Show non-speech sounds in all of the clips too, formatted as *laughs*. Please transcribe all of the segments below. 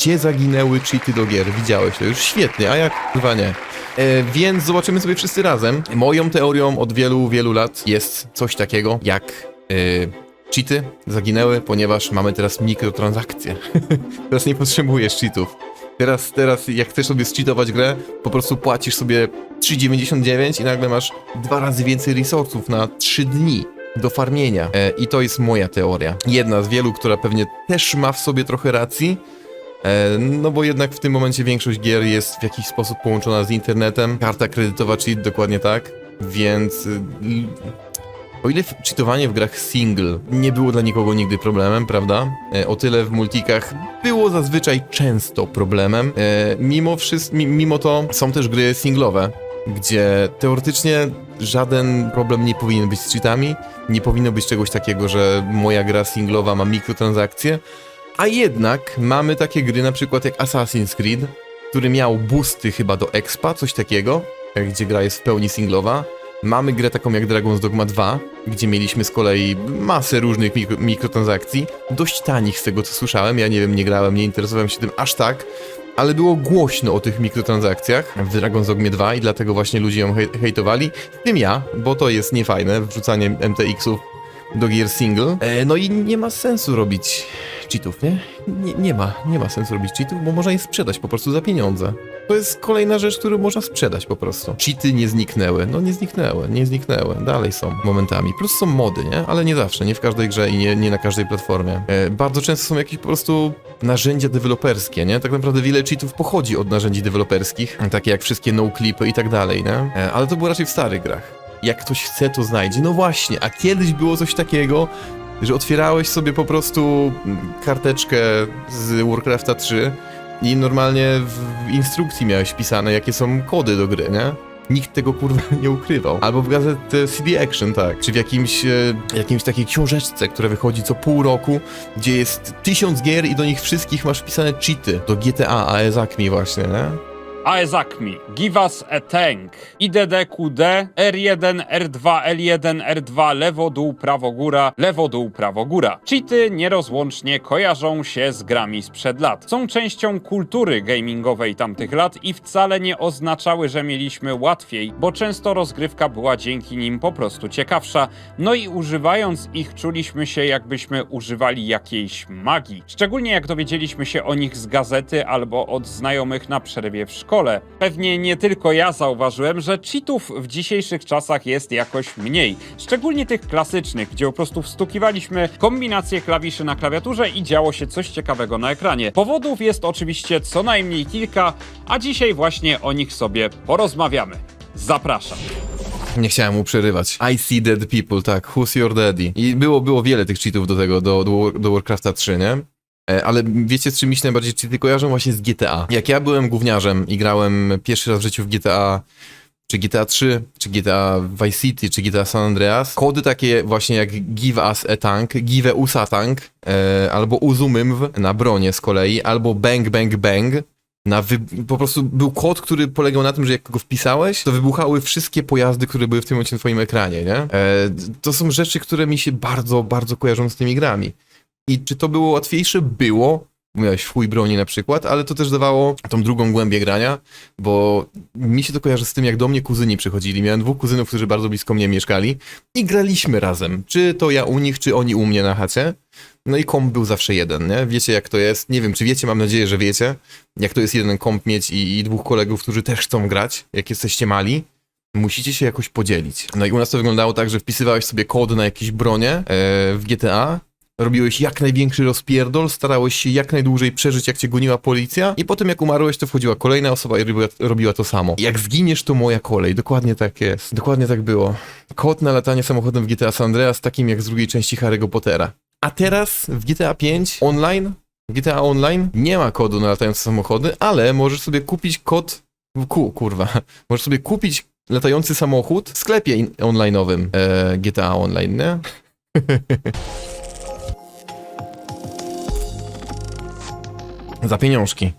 Gdzie zaginęły cheaty do gier? Widziałeś to już świetnie, a jak chyba nie. E, więc zobaczymy sobie wszyscy razem. Moją teorią od wielu, wielu lat jest coś takiego jak e, cheaty zaginęły, ponieważ mamy teraz mikrotransakcje. *laughs* teraz nie potrzebujesz cheatów. Teraz, teraz jak chcesz sobie zcheatować grę, po prostu płacisz sobie 3,99 i nagle masz dwa razy więcej resursów na 3 dni do farmienia. E, I to jest moja teoria. Jedna z wielu, która pewnie też ma w sobie trochę racji. E, no bo jednak w tym momencie większość gier jest w jakiś sposób połączona z internetem. Karta kredytowa cheat, dokładnie tak. Więc y, o ile cheatowanie w grach single nie było dla nikogo nigdy problemem, prawda? E, o tyle w multikach było zazwyczaj często problemem. E, mimo, wszyst- mi- mimo to są też gry singlowe, gdzie teoretycznie żaden problem nie powinien być z cheatami. Nie powinno być czegoś takiego, że moja gra singlowa ma mikrotransakcje. A jednak mamy takie gry na przykład jak Assassin's Creed, który miał boosty chyba do expa, coś takiego, gdzie gra jest w pełni singlowa. Mamy grę taką jak Dragon's Dogma 2, gdzie mieliśmy z kolei masę różnych mikro, mikrotransakcji, dość tanich z tego co słyszałem, ja nie wiem, nie grałem, nie interesowałem się tym aż tak, ale było głośno o tych mikrotransakcjach w Dragon's Dogmie 2 i dlatego właśnie ludzie ją hej hejtowali, w tym ja, bo to jest niefajne, wrzucanie MTX-ów do gier single. E, no i nie ma sensu robić cheatów, nie? nie? Nie ma, nie ma sensu robić cheatów, bo można je sprzedać po prostu za pieniądze. To jest kolejna rzecz, którą można sprzedać po prostu. Cheaty nie zniknęły. No nie zniknęły, nie zniknęły. Dalej są momentami. Plus są mody, nie? Ale nie zawsze, nie w każdej grze i nie, nie na każdej platformie. E, bardzo często są jakieś po prostu narzędzia deweloperskie, nie? Tak naprawdę wiele cheatów pochodzi od narzędzi deweloperskich, takie jak wszystkie no-clipy i tak dalej, nie? E, ale to było raczej w starych grach. Jak ktoś chce, to znajdzie. No właśnie, a kiedyś było coś takiego, że otwierałeś sobie po prostu karteczkę z Warcrafta 3 i normalnie w instrukcji miałeś pisane, jakie są kody do gry, nie? Nikt tego kurwa *laughs* nie ukrywał. Albo w gazetce CD Action, tak. Czy w jakimś, e, jakimś takiej książeczce, która wychodzi co pół roku, gdzie jest tysiąc gier i do nich wszystkich masz wpisane cheaty. Do GTA, AES mi właśnie, nie? Aezakmi, give us a tank. IDDQD, R1, R2, L1, R2, lewo, dół, prawo, góra, lewo, dół, prawo, góra. Cheaty nierozłącznie kojarzą się z grami sprzed lat. Są częścią kultury gamingowej tamtych lat i wcale nie oznaczały, że mieliśmy łatwiej, bo często rozgrywka była dzięki nim po prostu ciekawsza. No i używając ich czuliśmy się jakbyśmy używali jakiejś magii. Szczególnie jak dowiedzieliśmy się o nich z gazety albo od znajomych na przerwie w szkole. Pewnie nie tylko ja zauważyłem, że cheatów w dzisiejszych czasach jest jakoś mniej. Szczególnie tych klasycznych, gdzie po prostu wstukiwaliśmy kombinację klawiszy na klawiaturze i działo się coś ciekawego na ekranie. Powodów jest oczywiście co najmniej kilka, a dzisiaj właśnie o nich sobie porozmawiamy. Zapraszam. Nie chciałem mu przerywać. I see dead people, tak. Who's your daddy? I było, było wiele tych cheatów do tego, do, do, do Warcrafta 3, nie? E, Ale wiecie, z czym mi się najbardziej cheaty kojarzą? Właśnie z GTA. Jak ja byłem gówniarzem i grałem pierwszy raz w życiu w GTA, czy GTA 3, czy GTA Vice City, czy GTA San Andreas, kody takie właśnie jak give us a tank, give us a tank, e, albo uzumymw na bronie z kolei, albo bang bang bang, na wy... po prostu był kod, który polegał na tym, że jak go wpisałeś, to wybuchały wszystkie pojazdy, które były w tym momencie na twoim ekranie, nie? E, to są rzeczy, które mi się bardzo, bardzo kojarzą z tymi grami. I czy to było łatwiejsze? Było. Miałeś chuj broni na przykład, ale to też dawało tą drugą głębię grania, bo mi się to kojarzy z tym, jak do mnie kuzyni przychodzili. Miałem dwóch kuzynów, którzy bardzo blisko mnie mieszkali i graliśmy razem. Czy to ja u nich, czy oni u mnie na chacie. No i komp był zawsze jeden, nie? Wiecie jak to jest? Nie wiem, czy wiecie, mam nadzieję, że wiecie, jak to jest jeden komp mieć i, i dwóch kolegów, którzy też chcą grać, jak jesteście mali. Musicie się jakoś podzielić. No i u nas to wyglądało tak, że wpisywałeś sobie kod na jakieś bronie e, w GTA, robiłeś jak największy rozpierdol, starałeś się jak najdłużej przeżyć, jak cię goniła policja i potem jak umarłeś, to wchodziła kolejna osoba i robiła, robiła to samo. Jak zginiesz, to moja kolej. Dokładnie tak jest. Dokładnie tak było. Kod na latanie samochodem w GTA San Andreas, takim jak z drugiej części Harry'ego Pottera. A teraz w GTA 5 online, w GTA Online nie ma kodu na latające samochody, ale możesz sobie kupić kod Ku, kurwa. *laughs* Możesz sobie kupić latający samochód w sklepie in- online'owym e, GTA Online, nie? *laughs* Za pieniążki.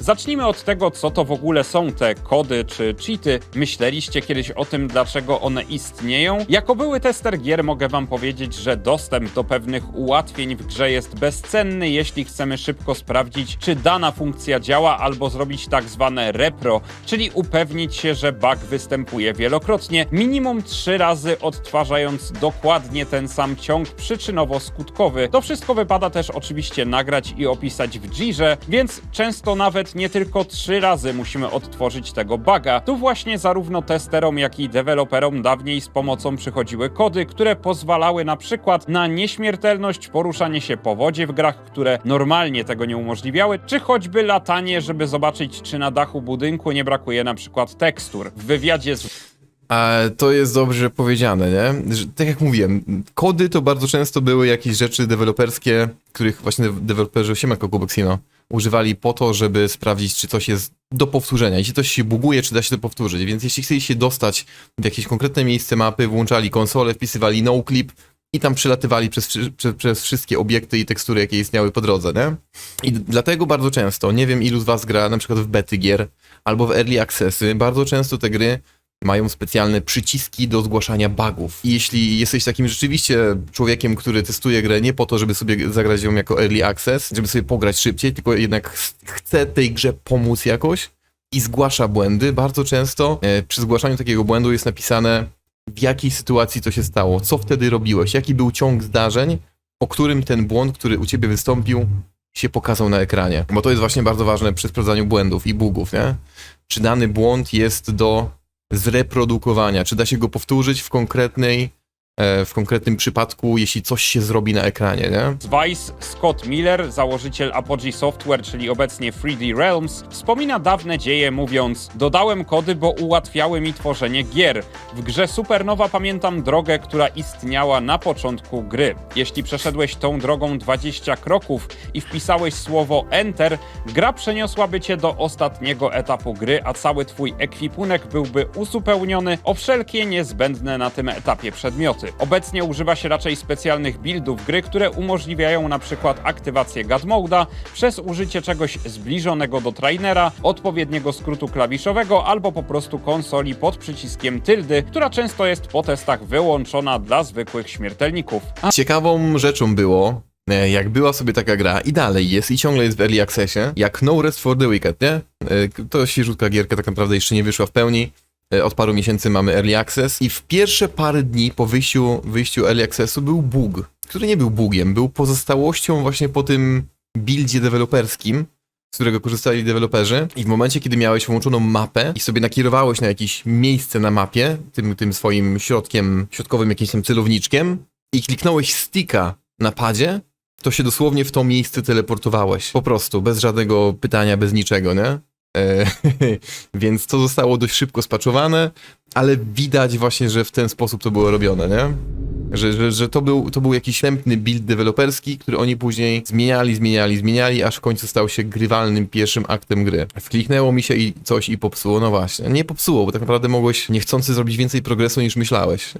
Zacznijmy od tego, co to w ogóle są te kody czy cheaty. Myśleliście kiedyś o tym, dlaczego one istnieją? Jako były tester gier mogę wam powiedzieć, że dostęp do pewnych ułatwień w grze jest bezcenny, jeśli chcemy szybko sprawdzić, czy dana funkcja działa, albo zrobić tak zwane repro, czyli upewnić się, że bug występuje wielokrotnie, minimum trzy razy odtwarzając dokładnie ten sam ciąg przyczynowo-skutkowy. To wszystko wypada też oczywiście nagrać i opisać w Jirze, więc często nawet nie tylko trzy razy musimy odtworzyć tego buga. Tu właśnie zarówno testerom, jak i deweloperom dawniej z pomocą przychodziły kody, które pozwalały na przykład na nieśmiertelność, poruszanie się po wodzie w grach, które normalnie tego nie umożliwiały, czy choćby latanie, żeby zobaczyć, czy na dachu budynku nie brakuje na przykład tekstur. W wywiadzie z to jest dobrze powiedziane, nie? Tak jak mówiłem, kody to bardzo często były jakieś rzeczy deweloperskie, których właśnie de- deweloperzy Siemako Kuboxino używali po to, żeby sprawdzić, czy coś jest do powtórzenia. Jeśli coś się buguje, czy da się to powtórzyć. Więc jeśli chcieli się dostać w jakieś konkretne miejsce mapy, włączali konsolę, wpisywali noclip i tam przylatywali przez, wszy- prze, przez wszystkie obiekty i tekstury, jakie istniały po drodze, nie? I dlatego bardzo często, nie wiem ilu z was gra na przykład w bety gier albo w early accessy, bardzo często te gry mają specjalne przyciski do zgłaszania bugów. I jeśli jesteś takim rzeczywiście człowiekiem, który testuje grę nie po to, żeby sobie zagrać ją jako early access, żeby sobie pograć szybciej, tylko jednak ch- chce tej grze pomóc jakoś i zgłasza błędy, bardzo często e, przy zgłaszaniu takiego błędu jest napisane w jakiej sytuacji to się stało, co wtedy robiłeś, jaki był ciąg zdarzeń, po którym ten błąd, który u ciebie wystąpił, się pokazał na ekranie. Bo to jest właśnie bardzo ważne przy sprawdzaniu błędów i bugów, nie? Czy dany błąd jest do zreprodukowania, czy da się go powtórzyć w konkretnej, w konkretnym przypadku, jeśli coś się zrobi na ekranie, nie? Vice Scott Miller, założyciel Apogee Software, czyli obecnie 3D Realms, wspomina dawne dzieje mówiąc Dodałem kody, bo ułatwiały mi tworzenie gier. W grze Supernowa pamiętam drogę, która istniała na początku gry. Jeśli przeszedłeś tą drogą 20 kroków i wpisałeś słowo Enter, gra przeniosłaby cię do ostatniego etapu gry, a cały twój ekwipunek byłby uzupełniony o wszelkie niezbędne na tym etapie przedmioty. Obecnie używa się raczej specjalnych buildów gry, które umożliwiają przykład aktywację God Mode'a przez użycie czegoś zbliżonego do trainera, odpowiedniego skrótu klawiszowego albo po prostu konsoli pod przyciskiem tyldy, która często jest po testach wyłączona dla zwykłych śmiertelników. A Ciekawą rzeczą było, e, jak była sobie taka gra i dalej jest i ciągle jest w early accessie, jak No Rest for the Wicked, nie? E, To świeżutka gierka tak naprawdę jeszcze nie wyszła w pełni. E, Od paru miesięcy mamy early access i w pierwsze parę dni po wyjściu, wyjściu early accessu był bug, który nie był bugiem, był pozostałością właśnie po tym buildzie deweloperskim, z którego korzystali deweloperzy i w momencie, kiedy miałeś włączoną mapę i sobie nakierowałeś na jakieś miejsce na mapie, tym, tym swoim środkiem, środkowym jakimś tam celowniczkiem i kliknąłeś sticka na padzie, to się dosłownie w to miejsce teleportowałeś. Po prostu, bez żadnego pytania, bez niczego, nie? E, *laughs* więc to zostało dość szybko spaczowane, ale widać właśnie, że w ten sposób to było robione, nie? Że, że, że to, był, to był jakiś wstępny build deweloperski, który oni później zmieniali, zmieniali, zmieniali, aż w końcu stał się grywalnym pierwszym aktem gry. Wkliknęło mi się i coś i popsuło, no właśnie. Nie popsuło, bo tak naprawdę mogłeś niechcący zrobić więcej progresu niż myślałeś.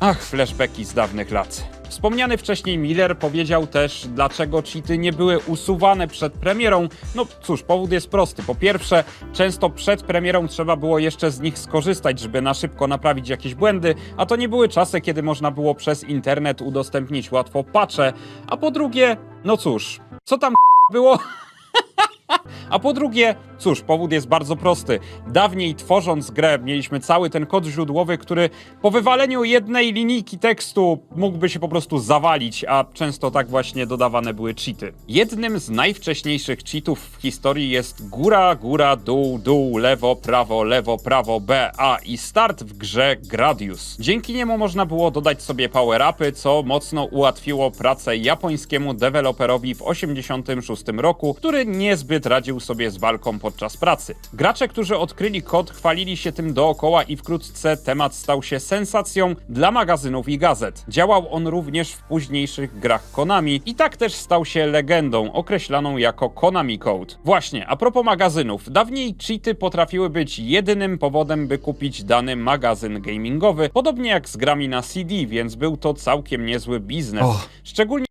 Ach, flashbacki z dawnych lat. Wspomniany wcześniej Miller powiedział też, dlaczego cheaty nie były usuwane przed premierą. No cóż, powód jest prosty. Po pierwsze, często przed premierą trzeba było jeszcze z nich skorzystać, żeby na szybko naprawić jakieś błędy, a to nie były czasy, kiedy można było przez internet udostępnić łatwo patche. A po drugie, no cóż, co tam *laughs* było? *laughs* A po drugie, cóż, powód jest bardzo prosty. Dawniej tworząc grę, mieliśmy cały ten kod źródłowy, który po wywaleniu jednej linijki tekstu mógłby się po prostu zawalić, a często tak właśnie dodawane były cheaty. Jednym z najwcześniejszych cheatów w historii jest góra, góra, dół, dół, lewo, prawo, lewo, prawo, B, A i start w grze Gradius. Dzięki niemu można było dodać sobie power-upy, co mocno ułatwiło pracę japońskiemu deweloperowi w 86 roku, który niezbyt radził sobie z walką podczas pracy. Gracze, którzy odkryli kod, chwalili się tym dookoła i wkrótce temat stał się sensacją dla magazynów i gazet. Działał on również w późniejszych grach Konami i tak też stał się legendą określaną jako Konami Code. Właśnie, a propos magazynów, dawniej cheaty potrafiły być jedynym powodem, by kupić dany magazyn gamingowy, podobnie jak z grami na CD, więc był to całkiem niezły biznes. Szczególnie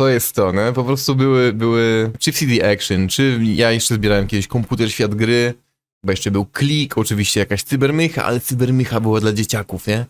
To jest to, nie? Po prostu były, były czy w CD Action, czy ja jeszcze zbierałem kiedyś komputer świat gry, bo jeszcze był klik, oczywiście jakaś cybermycha, ale cybermycha była dla dzieciaków, nie?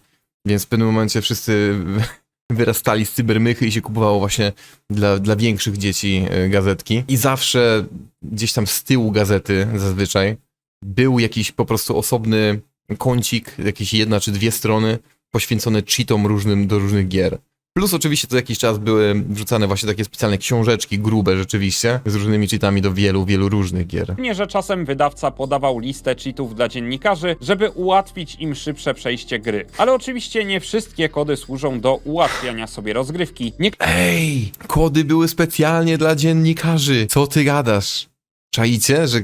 Więc w pewnym momencie wszyscy *laughs* wyrastali z cybermychy i się kupowało właśnie dla, dla większych dzieci e, gazetki. I zawsze gdzieś tam z tyłu gazety zazwyczaj był jakiś po prostu osobny kącik, jakieś jedna czy dwie strony poświęcone cheatom różnym do różnych gier. Plus oczywiście co jakiś czas były wrzucane właśnie takie specjalne książeczki, grube rzeczywiście, z różnymi cheatami do wielu, wielu różnych gier. Szczególnie, że czasem wydawca podawał listę cheatów dla dziennikarzy, żeby ułatwić im szybsze przejście gry. Ale oczywiście nie wszystkie kody służą do ułatwiania sobie rozgrywki. Ej, kody były specjalnie dla dziennikarzy. Co ty gadasz? Czaicie, że...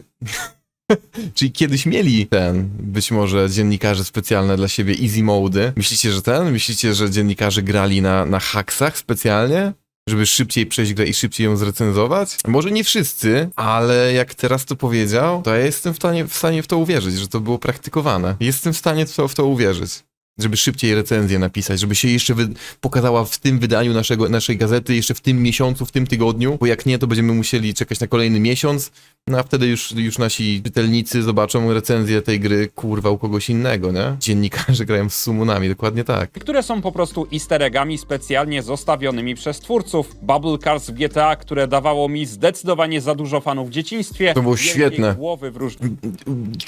*laughs* Czyli kiedyś mieli ten, być może dziennikarze specjalne dla siebie easy mody. Myślicie, że ten? Myślicie, że dziennikarze grali na, na haksach specjalnie? Żeby szybciej przejść grę i szybciej ją zrecenzować? Może nie wszyscy, ale jak teraz to powiedział, to ja jestem w stanie, w stanie w to uwierzyć, że to było praktykowane. Jestem w stanie w to, w to uwierzyć. Żeby szybciej recenzję napisać, żeby się jeszcze pokazała w tym wydaniu naszego, naszej gazety, jeszcze w tym miesiącu, w tym tygodniu, bo jak nie, to będziemy musieli czekać na kolejny miesiąc, no a wtedy już, już nasi czytelnicy zobaczą recenzję tej gry, kurwa, u kogoś innego, nie? Dziennikarze *laughs* grają z sumunami, dokładnie tak. które są po prostu easter eggami specjalnie zostawionymi przez twórców. Bubble Cars w GTA, które dawało mi zdecydowanie za dużo fanów w dzieciństwie. To było świetne. Głowy w różnych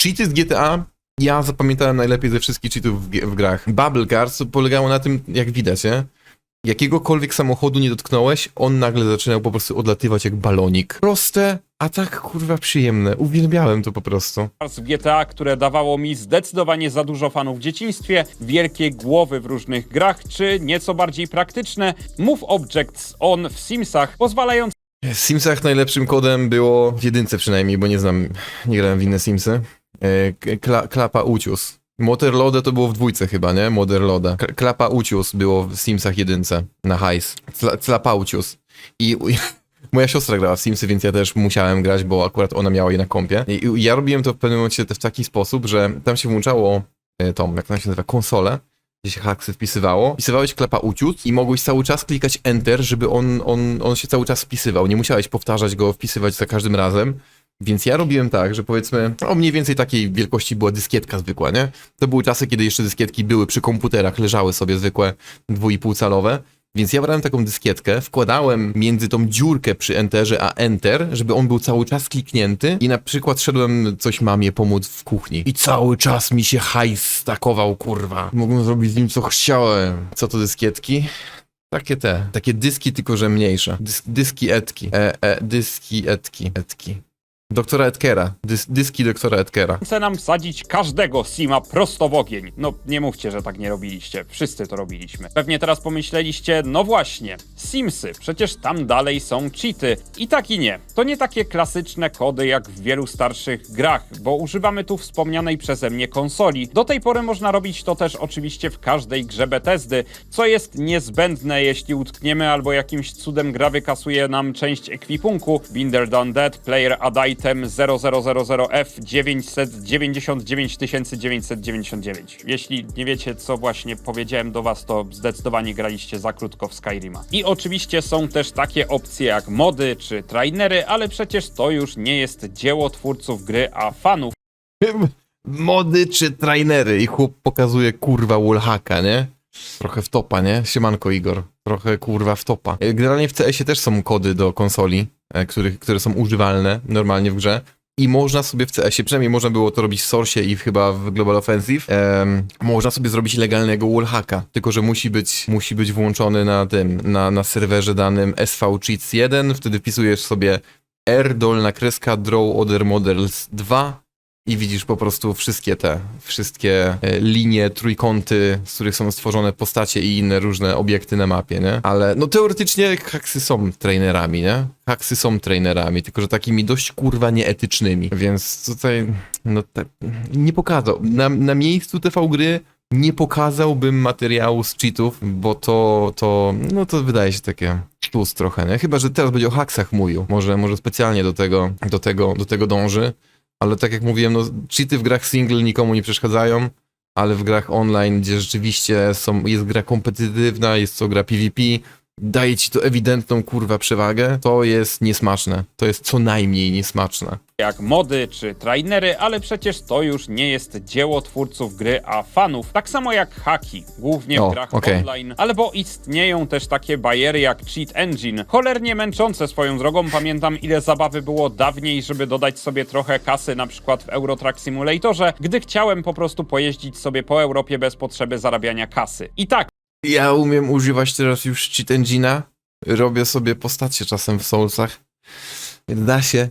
Cheaty z GTA ja zapamiętałem najlepiej ze wszystkich cheatów w, w grach. Bubble Cars polegało na tym, jak widać, nie? Jakiegokolwiek samochodu nie dotknąłeś, on nagle zaczynał po prostu odlatywać jak balonik. Proste, a tak kurwa przyjemne. Uwielbiałem to po prostu. Cars w GTA, które dawało mi zdecydowanie za dużo fanów w dzieciństwie, wielkie głowy w różnych grach, czy nieco bardziej praktyczne Move Objects On w Simsach, pozwalające W Simsach najlepszym kodem było, w jedynce przynajmniej, bo nie znam, nie grałem w inne Simsy, kla, klapa ucius. Motorlode to było w dwójce chyba, nie? Motorloda. K- Klapa ucius było w Simsach jedynce, na hajs. Cla, clapaucius. I i *laughs* moja siostra grała w Simsy, więc ja też musiałem grać, bo akurat ona miała je na kompie. I, ja robiłem to w pewnym momencie w taki sposób, że tam się włączało e, tą, jak ona się nazywa, konsolę, gdzie się haksy wpisywało. Wpisywałeś klepa uciut i mogłeś cały czas klikać Enter, żeby on, on, on się cały czas wpisywał. Nie musiałeś powtarzać go, wpisywać za każdym razem. Więc ja robiłem tak, że powiedzmy, o mniej więcej takiej wielkości była dyskietka zwykła, nie? To były czasy, kiedy jeszcze dyskietki były przy komputerach, leżały sobie zwykłe 2,5 calowe. Więc ja brałem taką dyskietkę, wkładałem między tą dziurkę przy Enterze a Enter, żeby on był cały czas kliknięty i na przykład szedłem coś mamie pomóc w kuchni. I cały czas mi się hajs stakował, kurwa. Mogłem zrobić z nim co chciałem. Co to dyskietki? Takie te, takie dyski, tylko że mniejsze. Dys, dyski etki. E, e, dyski etki. Etki. Doktora Etkera. Dys, dyski doktora Etkera. nam wsadzić każdego Sima prosto w ogień. No, nie mówcie, że tak nie robiliście. Wszyscy to robiliśmy. Pewnie teraz pomyśleliście, no właśnie, Simsy, przecież tam dalej są cheaty. I tak i nie. To nie takie klasyczne kody jak w wielu starszych grach, bo używamy tu wspomnianej przeze mnie konsoli. Do tej pory można robić to też oczywiście w każdej grze Bethesdy, co jest niezbędne, jeśli utkniemy albo jakimś cudem gra wykasuje nam część ekwipunku. Binder Done Dead, Player Add Item 0000F 999 999. Jeśli nie wiecie, co właśnie powiedziałem do was, to zdecydowanie graliście za krótko w Skyrima. I oczywiście są też takie opcje jak mody czy trainery, ale przecież to już nie jest dzieło twórców gry, a fanów. Mody czy trainery i chłop pokazuje kurwa wallhacka, nie? Trochę w topa, nie? Siemanko Igor. Trochę kurwa w topa. E, Generalnie w CS-ie też są kody do konsoli, e, których, które są używalne normalnie w grze. I można sobie w CS-ie, przynajmniej można było to robić w Source i chyba w Global Offensive, em, można sobie zrobić legalnego wallhacka, tylko że musi być, musi być włączony na tym, na, na serwerze danym SV Cheats 1, wtedy wpisujesz sobie R dolna kreska draw other models 2 i widzisz po prostu wszystkie te, wszystkie e, linie, trójkąty, z których są stworzone postacie i inne różne obiekty na mapie, nie? Ale no teoretycznie haksy są trainerami, nie? Haksy są trainerami, tylko że takimi dość kurwa nieetycznymi, więc tutaj no te, nie pokazał. Na, na miejscu TV gry nie pokazałbym materiału z cheatów, bo to, to, no to wydaje się takie plus trochę, nie? Chyba, że teraz będzie o haksach mówił. Może, może specjalnie do tego, do tego, do tego dąży. Ale tak jak mówiłem, no, cheaty w grach single nikomu nie przeszkadzają, ale w grach online, gdzie rzeczywiście są, jest gra kompetytywna, jest to gra PvP, daje ci to ewidentną kurwa przewagę, to jest niesmaczne. To jest co najmniej niesmaczne. jak mody czy trainery, ale przecież to już nie jest dzieło twórców gry, a fanów. Tak samo jak haki, głównie O, w grach okej. online, albo istnieją też takie bariery jak Cheat Engine. Cholernie męczące swoją drogą, pamiętam ile zabawy było dawniej, żeby dodać sobie trochę kasy, na przykład w Eurotrack Simulatorze, gdy chciałem po prostu pojeździć sobie po Europie bez potrzeby zarabiania kasy. I tak, Ja umiem używać teraz już cheat. Robię sobie postacie czasem w Soulsach. Da się.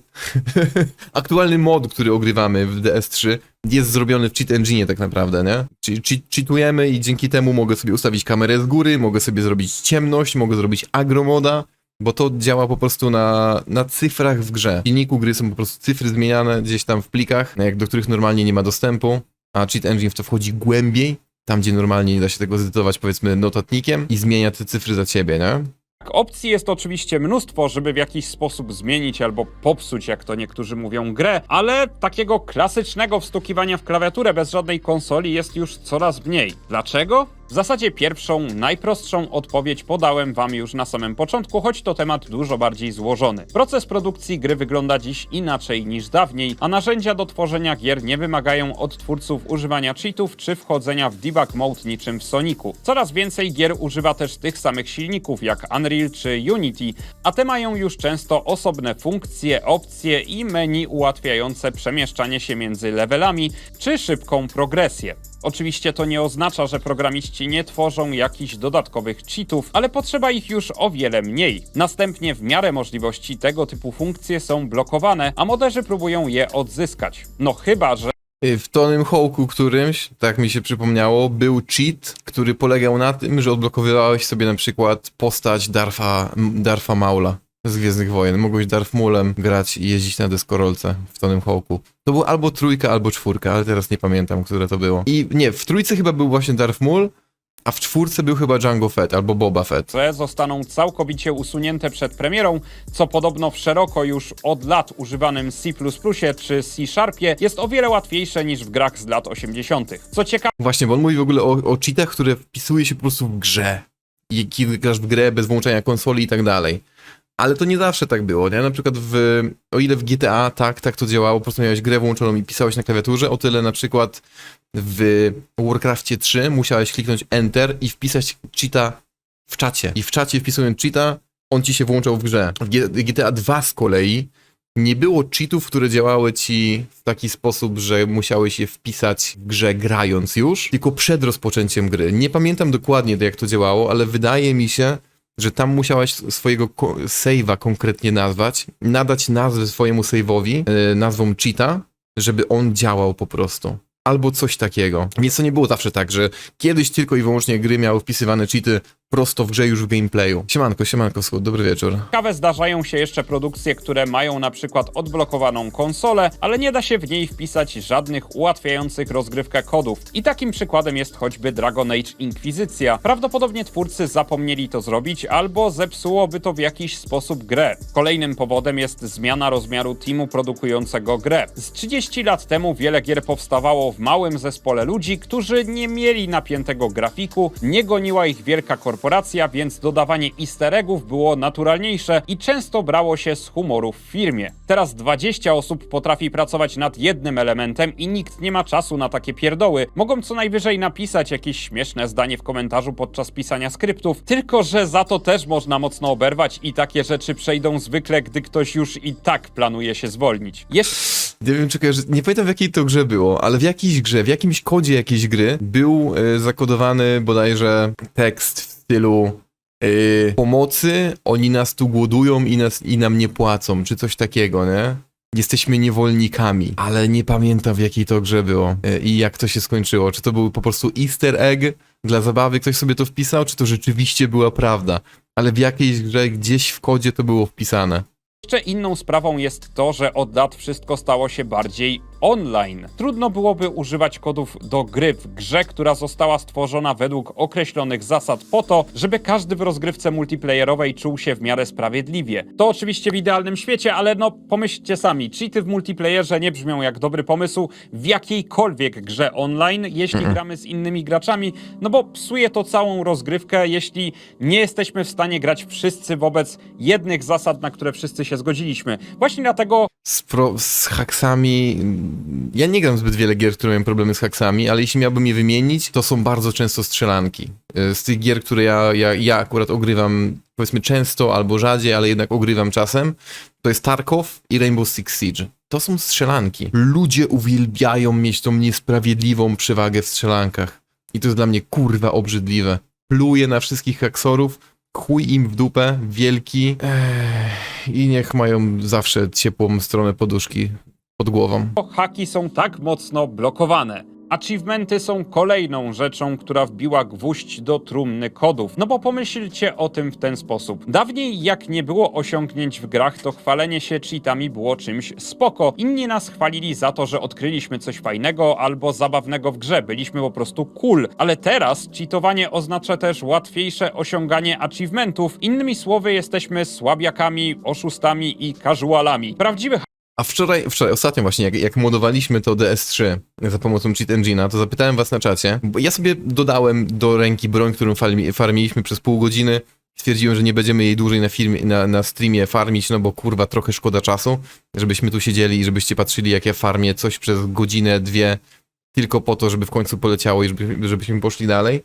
*laughs* Aktualny mod, który ogrywamy w DS3 jest zrobiony w cheat engine tak naprawdę, nie? Czyli che- cheatujemy i dzięki temu mogę sobie ustawić kamerę z góry, mogę sobie zrobić ciemność, mogę zrobić agromoda, bo to działa po prostu na, na cyfrach w grze. W silniku gry są po prostu cyfry zmieniane gdzieś tam w plikach, jak do których normalnie nie ma dostępu, a cheat engine w to wchodzi głębiej, tam gdzie normalnie nie da się tego zedytować powiedzmy notatnikiem i zmienia te cyfry za ciebie, nie? Opcji jest oczywiście mnóstwo, żeby w jakiś sposób zmienić albo popsuć, jak to niektórzy mówią, grę, ale takiego klasycznego wstukiwania w klawiaturę bez żadnej konsoli jest już coraz mniej. Dlaczego? W zasadzie pierwszą, najprostszą odpowiedź podałem wam już na samym początku, choć to temat dużo bardziej złożony. Proces produkcji gry wygląda dziś inaczej niż dawniej, a narzędzia do tworzenia gier nie wymagają od twórców używania cheatów czy wchodzenia w debug mode niczym w Sonicu. Coraz więcej gier używa też tych samych silników jak Unreal czy Unity, a te mają już często osobne funkcje, opcje i menu ułatwiające przemieszczanie się między levelami czy szybką progresję. Oczywiście to nie oznacza, że programiści nie tworzą jakichś dodatkowych cheatów, ale potrzeba ich już o wiele mniej. Następnie w miarę możliwości tego typu funkcje są blokowane, a moderzy próbują je odzyskać. No chyba, że Y, W Tonym Hawku którymś, tak mi się przypomniało, był cheat, który polegał na tym, że odblokowywałeś sobie na przykład postać Darfa, Darfa Maula z Gwiezdnych Wojen. Mogłeś Darth Maulem grać i jeździć na deskorolce w Tonym Hawku. To był albo trójka, albo czwórka, ale teraz nie pamiętam, które to było. I nie, w trójce chyba był właśnie Darth Maul, a w czwórce był chyba Django Fett albo Boba Fett. te zostaną całkowicie usunięte przed premierą, co podobno w szeroko już od lat używanym C++ czy C Sharpie jest o wiele łatwiejsze niż w grach z lat 80. Co ciekawe, Właśnie, bo on mówi w ogóle o, o cheatach, które wpisuje się po prostu w grze. I kiedy grasz w grę bez włączania konsoli i tak dalej. Ale to nie zawsze tak było, nie? Na przykład w, o ile w GTA tak, tak to działało, po prostu miałeś grę włączoną i pisałeś na klawiaturze, o tyle na przykład w Warcraftie 3 musiałeś kliknąć Enter i wpisać cheata w czacie. I w czacie wpisując cheata, on ci się włączał w grze. W GTA 2 z kolei nie było cheatów, które działały ci w taki sposób, że musiałeś je wpisać w grze grając już, tylko przed rozpoczęciem gry. Nie pamiętam dokładnie jak to działało, ale wydaje mi się, że tam musiałeś swojego save'a konkretnie nazwać, nadać nazwę swojemu save'owi, yy, nazwą cheata, żeby on działał po prostu. Albo coś takiego. Więc to nie było zawsze tak, że kiedyś tylko i wyłącznie gry miały wpisywane cheaty prosto w grze już w gameplayu. Siemanko, siemanko, Schód, dobry wieczór. Ciekawe zdarzają się jeszcze produkcje, które mają na przykład odblokowaną konsolę, ale nie da się w niej wpisać żadnych ułatwiających rozgrywkę kodów. I takim przykładem jest choćby Dragon Age Inquisicja. Prawdopodobnie twórcy zapomnieli to zrobić, albo zepsułoby to w jakiś sposób grę. Kolejnym powodem jest zmiana rozmiaru teamu produkującego grę. Z 30 lat temu wiele gier powstawało w małym zespole ludzi, którzy nie mieli napiętego grafiku, nie goniła ich wielka korporacja, więc dodawanie easter eggów było naturalniejsze i często brało się z humoru w firmie. Teraz 20 osób potrafi pracować nad jednym elementem i nikt nie ma czasu na takie pierdoły. Mogą co najwyżej napisać jakieś śmieszne zdanie w komentarzu podczas pisania skryptów, tylko że za to też można mocno oberwać i takie rzeczy przejdą zwykle, gdy ktoś już i tak planuje się zwolnić. Jest Nie wiem, czekaj, że nie pamiętam w jakiej to grze było, ale w jakiejś grze, w jakimś kodzie jakiejś gry był e, zakodowany bodajże tekst stylu e, pomocy, oni nas tu głodują i, nas, i nam nie płacą, czy coś takiego, nie? Jesteśmy niewolnikami, ale nie pamiętam w jakiej to grze było e, i jak to się skończyło. Czy to był po prostu easter egg dla zabawy, ktoś sobie to wpisał, czy to rzeczywiście była prawda. Ale w jakiejś grze gdzieś w kodzie to było wpisane. Jeszcze inną sprawą jest to, że od lat wszystko stało się bardziej online. Trudno byłoby używać kodów do gry w grze, która została stworzona według określonych zasad po to, żeby każdy w rozgrywce multiplayerowej czuł się w miarę sprawiedliwie. To oczywiście w idealnym świecie, ale no pomyślcie sami, cheaty w multiplayerze nie brzmią jak dobry pomysł w jakiejkolwiek grze online, jeśli gramy z innymi graczami, no bo psuje to całą rozgrywkę, jeśli nie jesteśmy w stanie grać wszyscy wobec jednych zasad, na które wszyscy się zgodziliśmy. Właśnie dlatego z, pro, z haksami. Ja nie gram zbyt wiele gier, które mają problemy z haksami, ale jeśli miałbym je wymienić, to są bardzo często strzelanki. Y, Z tych gier, które ja, ja, ja akurat ogrywam, powiedzmy często albo rzadziej, ale jednak ogrywam czasem, to jest Tarkov i Rainbow Six Siege. To są strzelanki. Ludzie uwielbiają mieć tą niesprawiedliwą przewagę w strzelankach. I to jest dla mnie kurwa obrzydliwe. Pluję na wszystkich haksorów, chuj im w dupę, wielki. Ech, I niech mają zawsze ciepłą stronę poduszki pod głową. haki są tak mocno blokowane. Achievementy są kolejną rzeczą, która wbiła gwóźdź do trumny kodów. No bo pomyślcie o tym w ten sposób. Dawniej jak nie było osiągnięć w grach, to chwalenie się cheatami było czymś spoko. Inni nas chwalili za to, że odkryliśmy coś fajnego albo zabawnego w grze. Byliśmy po prostu cool. Ale teraz cheatowanie oznacza też łatwiejsze osiąganie achievementów. Innymi słowy, jesteśmy słabiakami, oszustami i casualami. Prawdziwy A wczoraj, wczoraj ostatnio właśnie, jak, jak modowaliśmy to DS3 za pomocą Cheat Engine'a, to zapytałem was na czacie, bo ja sobie dodałem do ręki broń, którą farmi, farmiliśmy przez pół godziny. Stwierdziłem, że nie będziemy jej dłużej na, filmie, na, na streamie farmić, no bo kurwa trochę szkoda czasu, żebyśmy tu siedzieli i żebyście patrzyli, jak ja farmię coś przez godzinę, dwie, tylko po to, żeby w końcu poleciało i żeby, żebyśmy poszli dalej.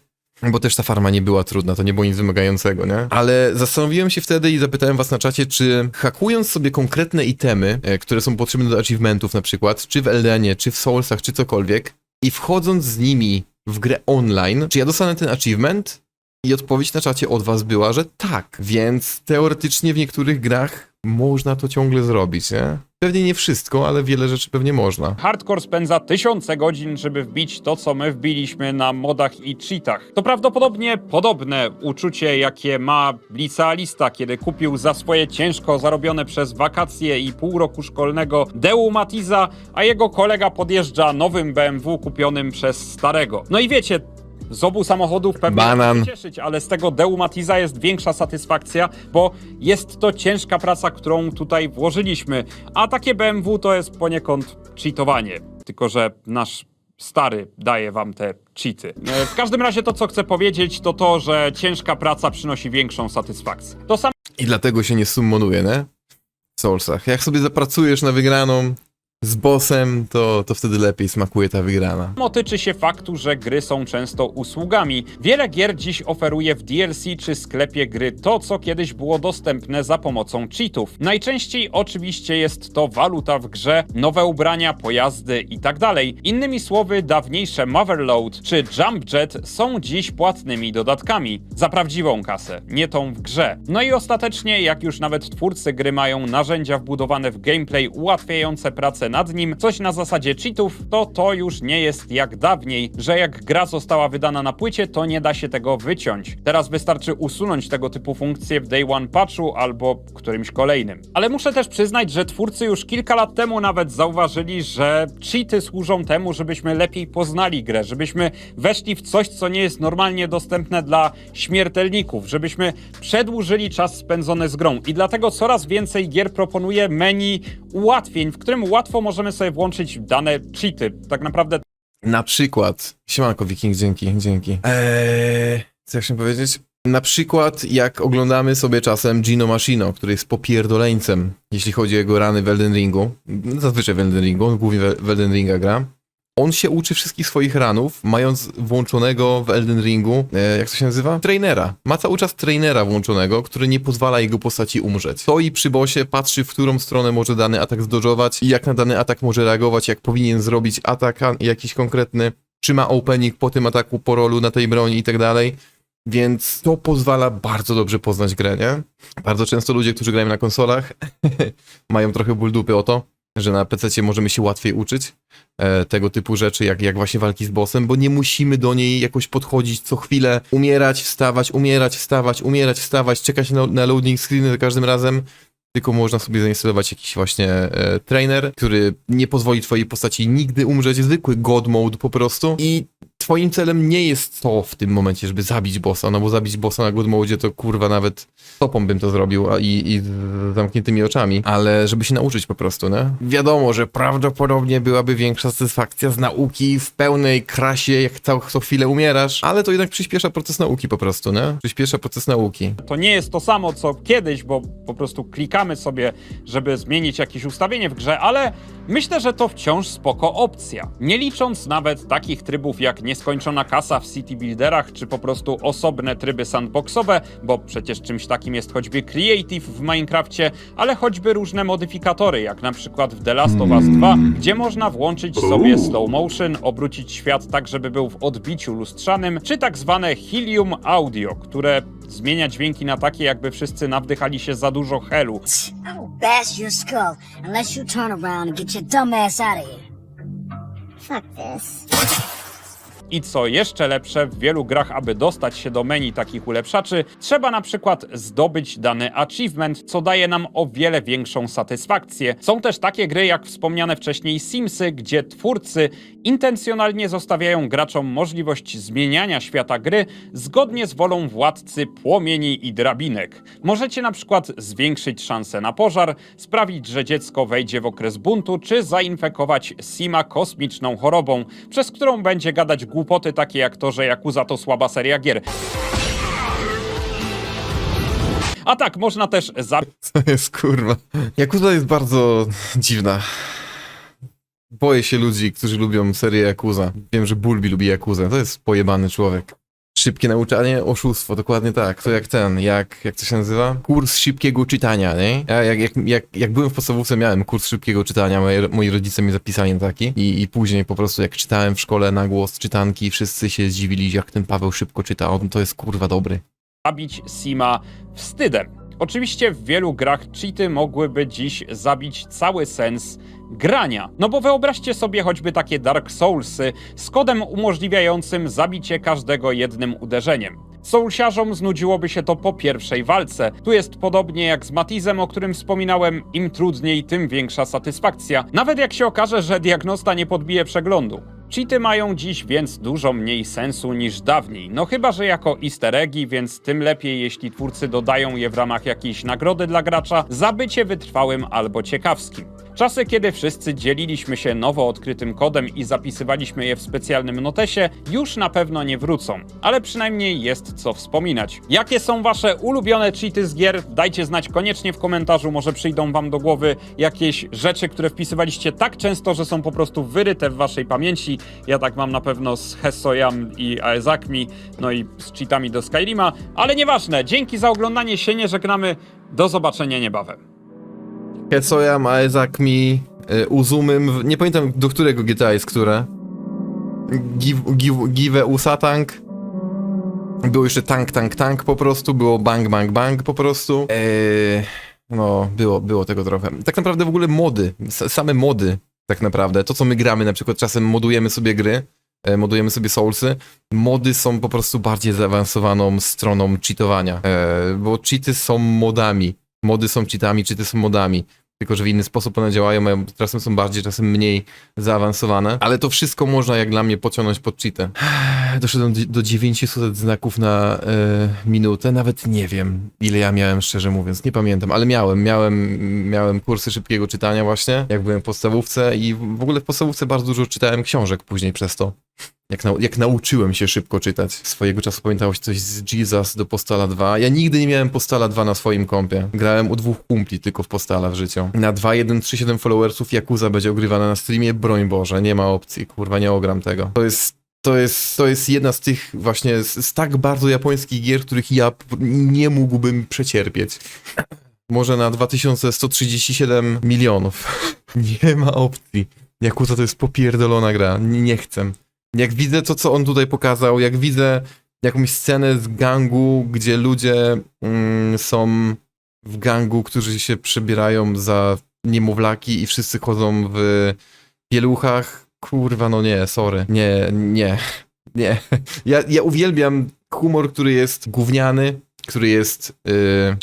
Bo też ta farma nie była trudna, to nie było nic wymagającego, nie? Ale zastanowiłem się wtedy i zapytałem was na czacie, czy hakując sobie konkretne itemy, e, które są potrzebne do achievementów na przykład, czy w Eldenie, czy w Soulsach, czy cokolwiek, i wchodząc z nimi w grę online, czy ja dostanę ten achievement? I odpowiedź na czacie od was była, że tak. Więc teoretycznie w niektórych grach można to ciągle zrobić, nie? Pewnie nie wszystko, ale wiele rzeczy pewnie można. Hardcore spędza tysiące godzin, żeby wbić to, co my wbiliśmy na modach i cheatach. To prawdopodobnie podobne uczucie, jakie ma licealista, kiedy kupił za swoje ciężko zarobione przez wakacje i pół roku szkolnego Deu Matiza, a jego kolega podjeżdża nowym BMW kupionym przez starego. No i wiecie, z obu samochodów pewnie Banan. się cieszyć, ale z tego Deu Matiza jest większa satysfakcja, bo jest to ciężka praca, którą tutaj włożyliśmy, a takie BMW to jest poniekąd cheatowanie, tylko że nasz stary daje wam te cheaty. E, W każdym razie to, co chcę powiedzieć, to to, że ciężka praca przynosi większą satysfakcję. To samo I dlatego się nie summonuje, nie? W Soulsach. Jak sobie zapracujesz na wygraną z bossem, to, to wtedy lepiej smakuje ta wygrana. tyczy się faktu, że gry są często usługami. Wiele gier dziś oferuje w DLC czy sklepie gry to, co kiedyś było dostępne za pomocą cheatów. Najczęściej oczywiście jest to waluta w grze, nowe ubrania, pojazdy itd. Innymi słowy, dawniejsze Motherload czy Jump Jet są dziś płatnymi dodatkami. Za prawdziwą kasę, nie tą w grze. No i ostatecznie, jak już nawet twórcy gry mają narzędzia wbudowane w gameplay ułatwiające pracę nad nim, coś na zasadzie cheatów, to to już nie jest jak dawniej, że jak gra została wydana na płycie, to nie da się tego wyciąć. Teraz wystarczy usunąć tego typu funkcje w Day One patchu albo którymś kolejnym. Ale muszę też przyznać, że twórcy już kilka lat temu nawet zauważyli, że cheaty służą temu, żebyśmy lepiej poznali grę, żebyśmy weszli w coś, co nie jest normalnie dostępne dla śmiertelników, żebyśmy przedłużyli czas spędzony z grą. I dlatego coraz więcej gier proponuje menu ułatwień, w którym łatwo możemy sobie włączyć dane cheaty. Tak naprawdę Na przykład, siemanko Wiking, dzięki, dzięki. Eee, co ja chciałem powiedzieć? Na przykład, jak oglądamy sobie czasem Gino Machino, który jest popierdoleńcem, jeśli chodzi o jego rany w Elden Ringu, zazwyczaj w Elden Ringu, głównie w Elden Ringa gra, on się uczy wszystkich swoich ranów, mając włączonego w Elden Ringu, e, jak to się nazywa? Trainera. Ma cały czas trainera włączonego, który nie pozwala jego postaci umrzeć. Stoi przy bosie, patrzy w którą stronę może dany atak zdodżować i jak na dany atak może reagować, jak powinien zrobić atak jakiś konkretny, czy ma opening po tym ataku, po rolu na tej broni i tak dalej. Więc to pozwala bardzo dobrze poznać grę, nie? Bardzo często ludzie, którzy grają na konsolach, *laughs* mają trochę ból dupy o to, że na PC możemy się łatwiej uczyć e, tego typu rzeczy, jak, jak właśnie walki z bossem, bo nie musimy do niej jakoś podchodzić co chwilę, umierać, wstawać, umierać, wstawać, umierać, wstawać, czekać na, na loading screeny za każdym razem. Tylko można sobie zainstalować jakiś właśnie e, trainer, który nie pozwoli twojej postaci nigdy umrzeć, zwykły god mode po prostu i twoim celem nie jest to w tym momencie, żeby zabić bossa, no bo zabić bossa na god mode to kurwa nawet topą bym to zrobił a i, i z zamkniętymi oczami, ale żeby się nauczyć po prostu, nie? Wiadomo, że prawdopodobnie byłaby większa satysfakcja z nauki w pełnej krasie, jak co, co chwilę umierasz, ale to jednak przyspiesza proces nauki po prostu, nie? Przyspiesza proces nauki. To nie jest to samo co kiedyś, bo po prostu klikamy sobie, żeby zmienić jakieś ustawienie w grze, ale myślę, że to wciąż spoko opcja. Nie licząc nawet takich trybów jak nieskończona kasa w City Builderach, czy po prostu osobne tryby sandboxowe, bo przecież czymś takim jest choćby Creative w Minecrafcie, ale choćby różne modyfikatory, jak na przykład w The Last of Us 2, gdzie można włączyć sobie slow motion, obrócić świat tak, żeby był w odbiciu lustrzanym, czy tak zwane Helium Audio, które zmienia dźwięki na takie, jakby wszyscy nawdychali się za dużo helu. I will bash your skull unless you turn around and get your dumb ass out of here. Fuck this. *laughs* I co jeszcze lepsze, w wielu grach, aby dostać się do menu takich ulepszaczy, trzeba na przykład zdobyć dany achievement, co daje nam o wiele większą satysfakcję. Są też takie gry, jak wspomniane wcześniej Simsy, gdzie twórcy intencjonalnie zostawiają graczom możliwość zmieniania świata gry zgodnie z wolą władcy płomieni i drabinek. Możecie na przykład zwiększyć szanse na pożar, sprawić, że dziecko wejdzie w okres buntu, czy zainfekować Sima kosmiczną chorobą, przez którą będzie gadać głupoty takie jak to, że Yakuza to słaba seria gier. A tak, można też zabić To jest kurwa. Yakuza jest bardzo dziwna. Boję się ludzi, którzy lubią serię Yakuza. Wiem, że Bulbi lubi Yakuza. To jest pojebany człowiek. Szybkie nauczanie, oszustwo, dokładnie tak. To jak ten, jak, jak to się nazywa? Kurs szybkiego czytania, nie? Ja jak, jak, jak, jak byłem w podstawówce, miałem kurs szybkiego czytania, moi, moi rodzice mnie zapisali taki I, i później po prostu jak czytałem w szkole na głos czytanki, wszyscy się zdziwili, jak ten Paweł szybko czyta. On to jest kurwa dobry. zabić Sima wstydem. Oczywiście w wielu grach cheaty mogłyby dziś zabić cały sens grania. No bo wyobraźcie sobie choćby takie Dark Soulsy z kodem umożliwiającym zabicie każdego jednym uderzeniem. Soulsiarzom znudziłoby się to po pierwszej walce. Tu jest podobnie jak z Matizem, o którym wspominałem, im trudniej, tym większa satysfakcja. Nawet jak się okaże, że diagnosta nie podbije przeglądu. Cheaty mają dziś więc dużo mniej sensu niż dawniej. No chyba, że jako easter eggi, więc tym lepiej, jeśli twórcy dodają je w ramach jakiejś nagrody dla gracza za bycie wytrwałym albo ciekawskim. Czasy, kiedy wszyscy dzieliliśmy się nowo odkrytym kodem i zapisywaliśmy je w specjalnym notesie, już na pewno nie wrócą, ale przynajmniej jest co wspominać. Jakie są wasze ulubione cheaty z gier? Dajcie znać koniecznie w komentarzu, może przyjdą wam do głowy jakieś rzeczy, które wpisywaliście tak często, że są po prostu wyryte w waszej pamięci. Ja tak mam na pewno z Hessoyam i Aezakmi, no i z cheatami do Skyrima, ale nieważne. Dzięki za oglądanie się, nie żegnamy. Do zobaczenia niebawem. Ketsoya, Maezakmi, y, Uzumym, nie pamiętam do którego GTA jest które. Give, give, give Usatank. Było jeszcze Tank, Tank, Tank po prostu, było Bang, Bang, Bang po prostu. Eee, no, było, było tego trochę. Tak naprawdę w ogóle mody, same mody tak naprawdę. To co my gramy, na przykład czasem modujemy sobie gry, e, modujemy sobie soulsy. Mody są po prostu bardziej zaawansowaną stroną cheatowania, e, bo cheaty są modami. Mody są cheatami, cheaty są modami. Tylko, że w inny sposób one działają, mają- czasem są bardziej, czasem mniej zaawansowane. Ale to wszystko można, jak dla mnie, pociągnąć pod cheatę. Doszedłem do- do 900 znaków na e, minutę, nawet nie wiem, ile ja miałem, szczerze mówiąc, nie pamiętam, ale miałem, miałem, miałem kursy szybkiego czytania właśnie, jak byłem w podstawówce i w ogóle w podstawówce bardzo dużo czytałem książek później przez to. Jak, jak nauczyłem się szybko czytać. Swojego czasu pamiętało się coś z Jesus do Postala 2. Ja nigdy nie miałem Postala 2 na swoim kompie. Grałem u dwóch kumpli tylko w Postala w życiu. Na 2.137 followersów Yakuza będzie ogrywana na streamie, broń Boże, nie ma opcji, kurwa, nie ogram tego. To jest to jest, to jest jedna z tych właśnie, z, z tak bardzo japońskich gier, których ja nie mógłbym przecierpieć. Może na 2137 milionów. *laughs* Nie ma opcji. Yakuza to jest popierdolona gra. Nie, nie chcę. Jak widzę to, co on tutaj pokazał, jak widzę jakąś scenę z gangu, gdzie ludzie mm, są w gangu, którzy się przebierają za niemowlaki i wszyscy chodzą w pieluchach. Kurwa, no nie, sorry. Nie, nie, *laughs* nie. Ja, ja uwielbiam humor, który jest gówniany, który jest, yy,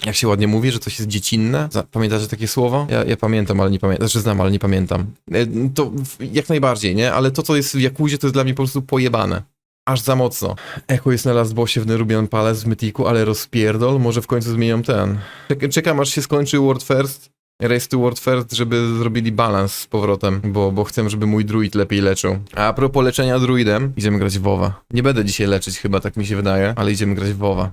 jak się ładnie mówi, że coś jest dziecinne. Pamiętacie takie słowo? Ja, ja pamiętam, ale nie pamiętam. Znaczy znam, ale nie pamiętam. Yy, to jak najbardziej, nie? Ale to, co jest w Jakuzie, to jest dla mnie po prostu pojebane. Aż za mocno. Echo jest na last bossie w Nerubian Palace w Mythiku, ale rozpierdol. Może w końcu zmienią ten. Czek- Czekam, aż się skończy World First. Race to World First, żeby zrobili balans z powrotem, bo, bo chcę, żeby mój druid lepiej leczył. A propos leczenia druidem, idziemy grać w WoWa. Nie będę dzisiaj leczyć chyba, tak mi się wydaje, ale idziemy grać w WoWa.